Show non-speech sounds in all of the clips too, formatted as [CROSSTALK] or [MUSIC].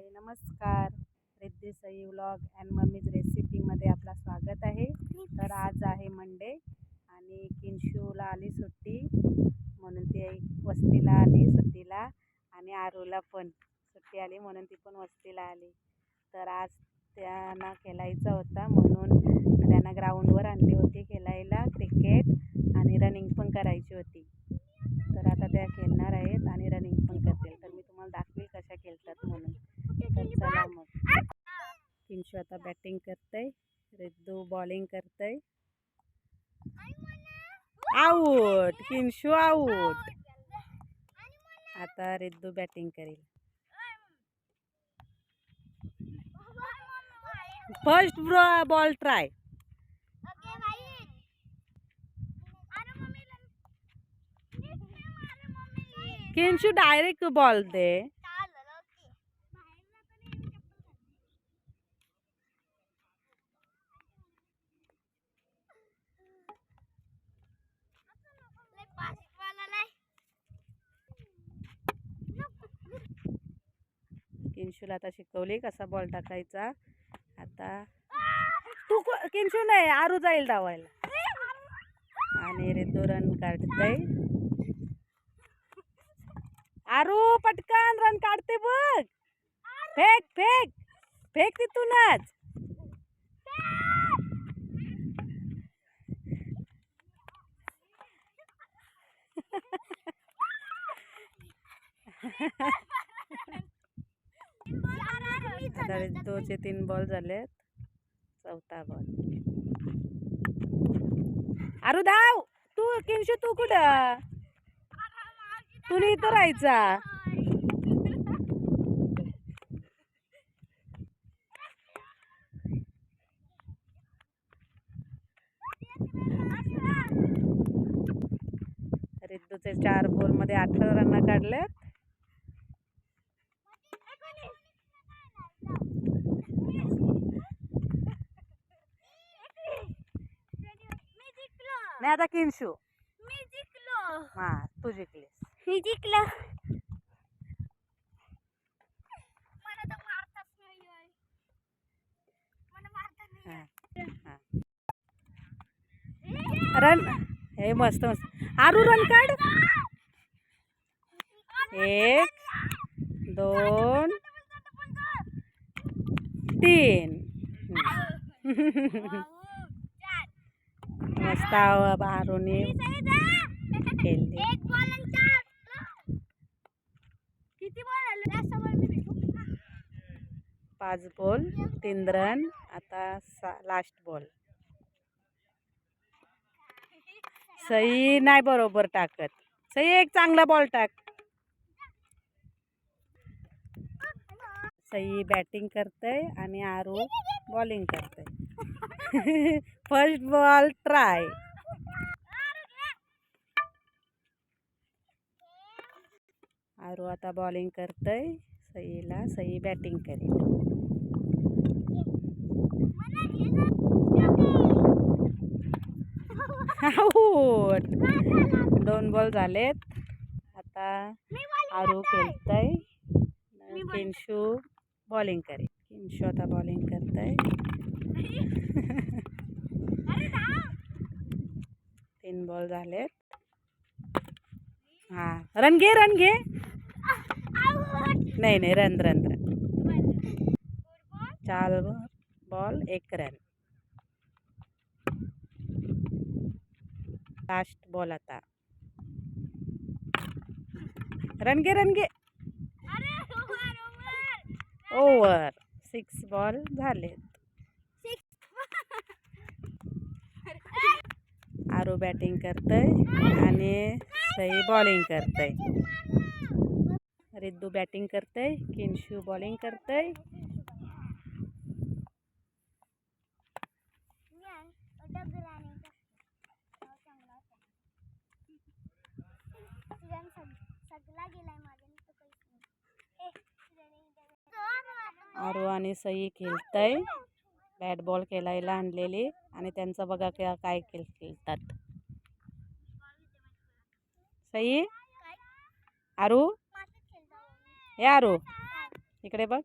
हाय नमस्कार. Riddhi Sai vlog and mummy's रेसिपीमध्ये आपला स्वागत आहे. तर आज आहे मंडे आणि किंशूला आली सुट्टी. म्हणून ती वस्तीला आली सुट्टीला आणि आरूला पण सुट्टी आली म्हणून ती पण वस्तीला आली. तर आज त्यांना खेळायचा होता म्हणून त्यांना ग्राउंडवर आणली होती खेळायला क्रिकेट आणि रनिंग पण करायची होती. तर आता त्या खेळणार आहेत आणि रनिंग पण करतील. तर मी तुम्हाला दाखवेल कशा खेळतात म्हणून. चला मग. किंशू आता बॅटिंग करतय. रिद्धू बॉलिंग करतय. आऊट किंशू आऊट आता रिद्धू बॅटिंग करेल. First ball try Kinshu direct ball दे. किंशूला आता शिकवली कसा बॉल टाकायचा. आता तू को- किंशू नाही आरू जाईल धावायला आणि रे रन काढतय. आरू पटकन रन काढते बघ. फेक फेक. फेक तिथूनच. [LAUGHS] साडे दोचे तीन बॉल झालेत. चौथा बॉल. अरे धाव! तू किंशू तू कुठं? तू इथं राहायचा? रिद्धूचे चार बॉलमध्ये अठरा रन काढलेत. नाही आता किंशू. हा तू जिंकलीस. मी जिंकलं. रन. हे मस्त मस्त. आरू रन काढ. एक दोन तीन [LAUGHS] हम्म. मस्त आव- आरूने खेळली एक बॉल आणि चार किती बॉल आले जास्त बॉल मी भेटू पाच बॉल तीन रन आता सा लास्ट बॉल सई नाही बरोबर टाकत. सई एक चांगला बॉल टाक. सई बॅटिंग करतय आणि आरू बॉलिंग करतय. [LAUGHS] फर्स्ट बॉल ट्राय आरू आता बॉलिंग करतय. सईला सई बॅटिंग करेल. आऊट. दोन बॉल झालेत. आता आरू खेळतय. किंशू बॉलिंग करेल. किंशू आता बॉलिंग करतय. [LAUGHS] तीन बॉल झालेत हा रन घे रन घे. नाही नाही रन रन रन चार बॉल एक रन लास्ट बॉल आता. रन घे रन घे. ओव्हर सिक्स बॉल झालेत. आरू बॅटिंग करतय आणि सई बॉलिंग करतय रिद्धू बॅटिंग करतय किंशू बॉलिंग करतय काहीच नाही. आरू आणि सई खेळतय बॅट बॉल खेळायला आणलेली आणि त्यांचं बघा क्या- काय खेळ खेळतात. सई? आरू? हो. आरू इकडे बघ.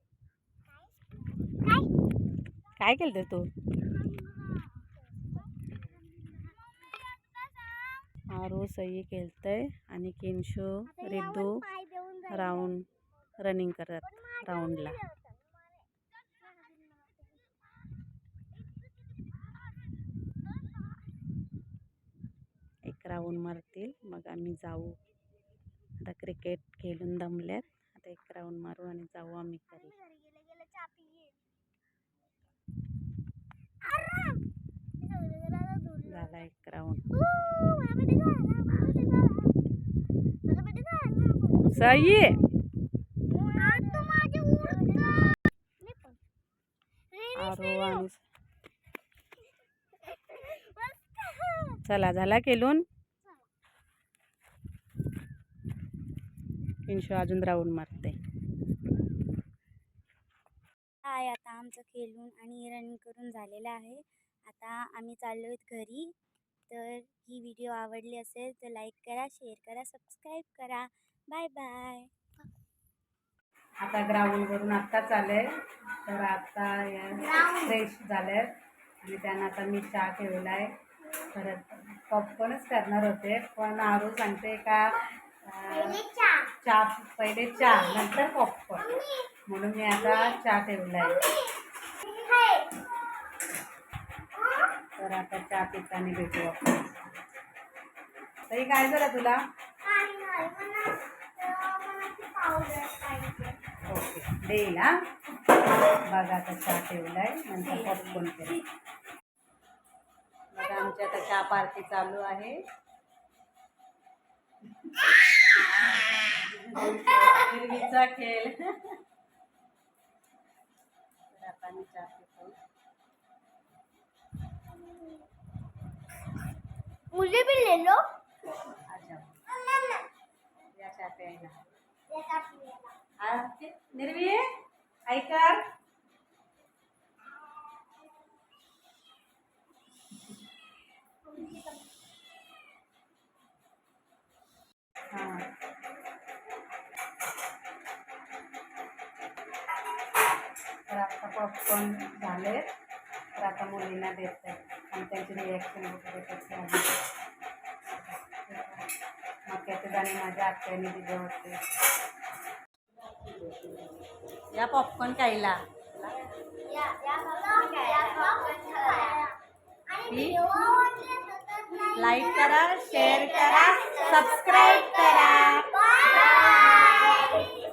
काय केलं तू? आरू सई खेळतय आणि किंशू रिद्धू राऊंड रनिंग करत राऊंडला एक राऊंड मारतील. मग आम्ही जाऊ. आता क्रिकेट खेळून दमल्यात. आता एक राऊंड मारू आणि जाऊ आम्ही घरी. झाला एक राऊंड. सई! चला झाला खेळून? किंशू अजून राऊंड मारते. हाय आता आमचं खेळून आणि रनिंग करून झालेलं आहे. आता आम्ही चाललो आहेत घरी. तर ही व्हिडिओ आवडली असेल तर लाईक करा शेअर करा सबस्क्राईब करा. बाय बाय आता ग्राउंडवरून आत्ताच आले तर आता फ्रेश झालेत आणि त्यांना आता मी चहा ठेवला आहे परत पॉपकॉर्नच करणार होते. पण आरू सांगते का चहा. पहिले चहा नंतर पॉपकॉर्न म्हणून मी आता चहा ठेवला आहे तर आता चहा पिताना भेटू आपण. तरी काय झालं तुला? ओके देईल हा बघा आता चहा ठेवलाय नंतर पॉपकॉर्न करेल बघा आमची आता चहा पार्टी चालू आहे. हिरवीचा खेळ. मी चहा पितो. मुझे भी ले लो अच्छा. या चहा प्यायला. आज निर्वी ऐकर हां. तर आता पॉपकॉर्न झाले तर आता मुलींना देत आहे आणि त्यांची रिॲक्शन वगैरे मग त्याचे गाणे माझ्या आत्याने दिले होते. या पॉपकॉर्न खायला. लाईक करा शेअर करा सबस्क्राईब करा. Bye.